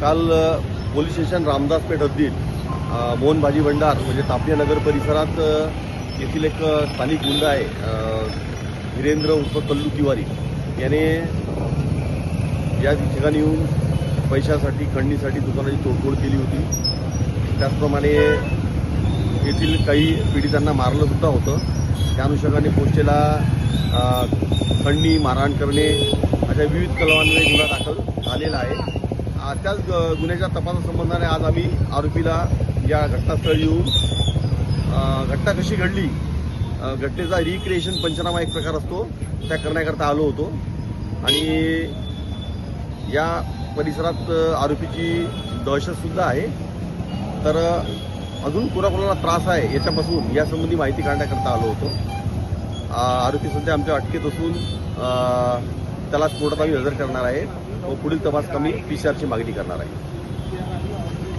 काल police station Ramdaspeth हद्दीत अ, मोहन भाजी भंडार म्हणजे तापिया नगर परिसरात येथील एक स्थानिक गुंड आहे अ, वीरेंद्र उर्फ कल्लू तिवारी. याने या ठिकाणी येऊन पैशासाठी खंडणीसाठी दुकानाची तोडफोड केली होती. त्याचप्रमाणे येथील काही पीडितांना मारलं सुद्धा होतं. त्या अनुषंगाने पोचेला खंडणी मारहाण करणे अशा विविध कलमांमध्ये गुन्हा दाखल झालेला आहे. त्याच ग- गुन्ह्याच्या तपासासंबंधाने आज आम्ही आरोपीला या घटनास्थळी येऊन घटना कशी घडली घटनेचा रिक्रिएशन पंचनामा एक प्रकार असतो त्या करण्याकरता आलो होतो. आणि या परिसरात आरोपीची दहशतसुद्धा आहे. तर अजून कुणाकुणाला त्रास आहे याच्यापासून यासंबंधी माहिती काढण्याकरता आलो होतो. आरोपी सध्या आमच्या अटकेत असून त्याला कोर्टात आम्ही हजर करणार आहे. व पुढील तपास कमी पीसीआरची मागणी करणार आहे.